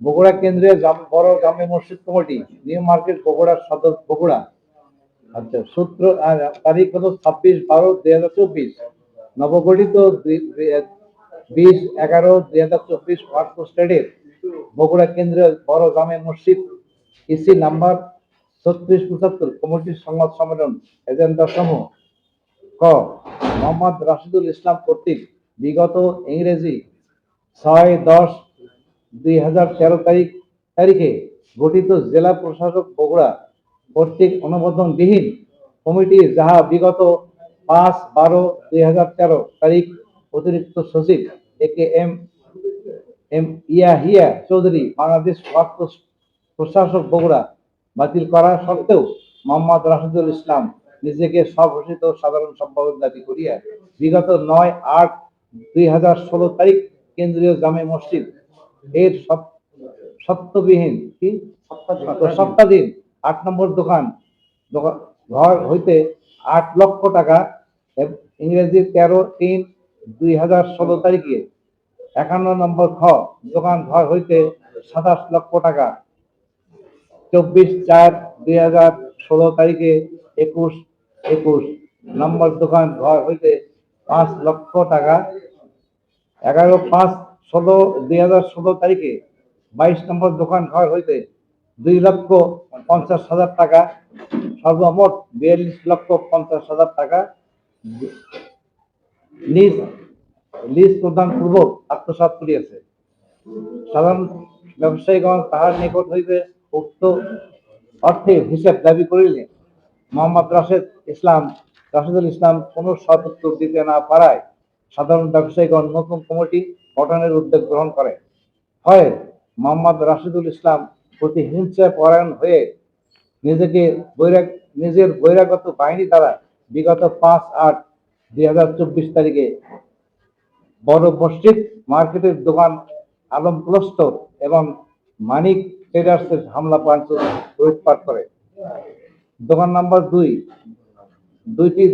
বগুড়া কেন্দ্রীয় বড় জামে মসজিদ কমিটি, নিউ মার্কেট বগুড়া সদর বগুড়া। আচ্ছা সূত্র তারিখ হলো ছাব্বিশ বারো দুই হাজার চব্বিশ। নবগঠিত বিশ এগারো দুই হাজার চব্বিশ ওয়ার্ড স্টেডের বগুড়া কেন্দ্রীয় বড় জামে মসজিদ ইসি নাম্বার ছত্রিশ পঁচাত্তর, কমিটির সংবাদ সম্মেলন এজেন্ডা সমূহ ক, মোহাম্মদ রাশিদুল ইসলাম কর্তৃক বিগত ইংরেজি ছয় দশ দুই হাজার তেরো তারিখ, তারিখে গঠিত জেলা প্রশাসক বগুড়া কর্তৃক অনুমোদনবিহীন কমিটি যাহা বিগত পাঁচ বারো দুই হাজার তেরো তারিখ অতিরিক্ত সচিব A K M M Yahya Chowdhury Bangladesh Waqf প্রশাসক বগুড়া বাতিল করা সত্ত্বেও মোহাম্মদ রাশিদুল ইসলাম নিজেকে স্বঘোষিত সাধারণ সম্পাদক দাবি করিয়া বিগত নয় আট দুই হাজার ষোলো তারিখ কেন্দ্রীয় জামে মসজিদ এর সত- সত্যবিহীন কি? সপ্তাহদিন আট নম্বর দোকান। দোকান- ঘর হইতে আট লক্ষ টাকা ইংরেজি তেরো তিন দুই হাজার ষোলো তারিখে। একান্ন নম্বর খ দোকান ঘর হইতে সাতাশ লক্ষ টাকা। চব্বিশ চার দুই হাজার ষোলো তারিখে একুশ একুশ। নম্বর দোকান ঘর হইতে পাঁচ লক্ষ টাকা। এগারো পাঁচ ষোলো দুই হাজার ষোলো তারিখে বাইশ নম্বর দোকান ঘর হইতে দুই লক্ষ পঞ্চাশ হাজার টাকা, সর্বমোট বিয়াল্লিশ লক্ষ পঞ্চাশ হাজার টাকা। লিজ প্রদান পূর্বক আত্মসাৎ করিয়াছে। সাধারণ ব্যবসায়ীগণ তাহার নিকট হইতে উক্ত অর্থে হিসাব দাবি করিলে মোহাম্মদ রাশেদ ইসলাম, রাশেদুল ইসলাম কোনো উত্তর দিতে না পারায় সাধারণ ব্যবসায়ীগণ নতুন কমিটি গঠনের উদ্যোগ গ্রহণ করে। হয় মোহাম্মদ রাশিদুল ইসলাম প্রতি হিংসায় পরায়ণ হয়ে নিজেকে বৈরাগ নিজের বৈরাগত বাহিনী দ্বারা বিগত পাঁচ আট দুই হাজার চব্বিশ তারিখে বড় মসজিদ, মার্কেটের দোকান আলম ক্লস্টর এবং মানিক ট্রেডার্সের হামলা পাঞ্চ লুটপাট করে। দোকান নাম্বার দুই। দুইটি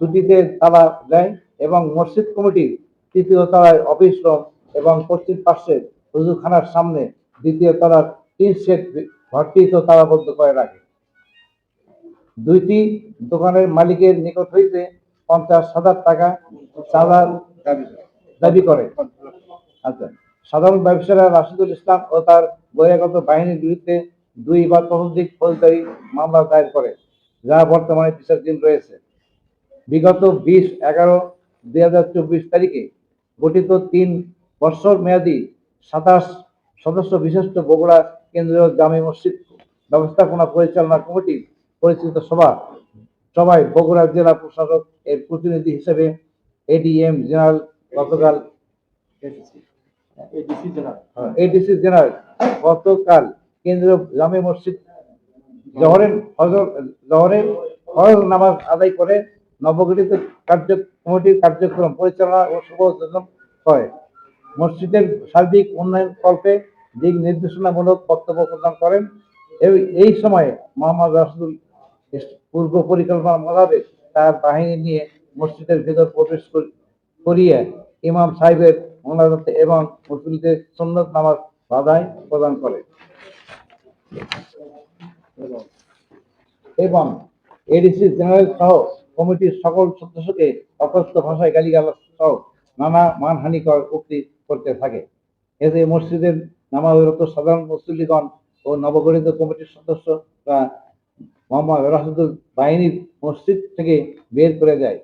দুটিতে তালা দেয়। এবং মসজিদ কমিটির তৃতীয় তলায় অফিস রুম এবং পশ্চিম পার্শ্বে হুজুরখানার সামনে দ্বিতীয় তলার তিন সেট ঘরটিতে তালাবদ্ধ করে রাখে। দুইটি দোকানের মালিকের নিকট হইতে পঞ্চাশ হাজার টাকা চাঁদার দাবি করে। আচ্ছা সাধারণ ব্যবসায়ীরা রাশিদুল ইসলাম ও তার বহিরাগত বাহিনীর বিরুদ্ধে দুই বা ততোধিক ফৌজদারি মামলা দায়ের করে, যা বর্তমানে বিচারাধীন রয়েছে। বিগত বিশ, এগারো দুই হাজার চব্বিশ তারিখে গঠিত তিন বৎসর মেয়াদী সাতাশ সদস্য বিশিষ্ট বগুড়া কেন্দ্রীয় জামে মসজিদ ব্যবস্থাপনা পরিচালনা কমিটি পরিচিত সভা সভায় বগুড়া জেলা প্রশাসক এর প্রতিনিধি হিসেবে এডিএম জেনারেল গতকাল এডিসি জেনারেল গতকাল কেন্দ্রীয় জামে মসজিদ জহরের ফজর জহরের ফরজ নামাজ আদায় করে নবগঠিত কার্য কমিটির কার্যক্রম পরিচালনা ও উদ্বোধন করে মসজিদের সার্বিক উন্নয়ন কল্পে দিক নির্দেশনামূলক বক্তব্য প্রদান করেন। এই- সময়ে মোহাম্মদ রাসুল পূর্ব পরিকল্পনা মোতাবেক তার বাহিনী নিয়ে মসজিদের ভেতর প্রবেশ কর- করিয়ে ইমাম সাহেবের মোনাজাতে এবং মুসলিমদের সুন্নত নামাজ বাধাই প্রদান করে। এবং এডিসি জেনারেল সহ কমিটির সকল সদস্যকে অকথ্য ভাষায় গালিগালাজ সহ নানা মানহানিকর উক্তি করতে থাকে। এতে মসজিদের নামাজরত সাধারণ মুসল্লিগণ ও নবগঠিত কমিটির সদস্যরা মোহাম্মদ রাশিদুল বাহিনীর মসজিদ থেকে বের করে যায়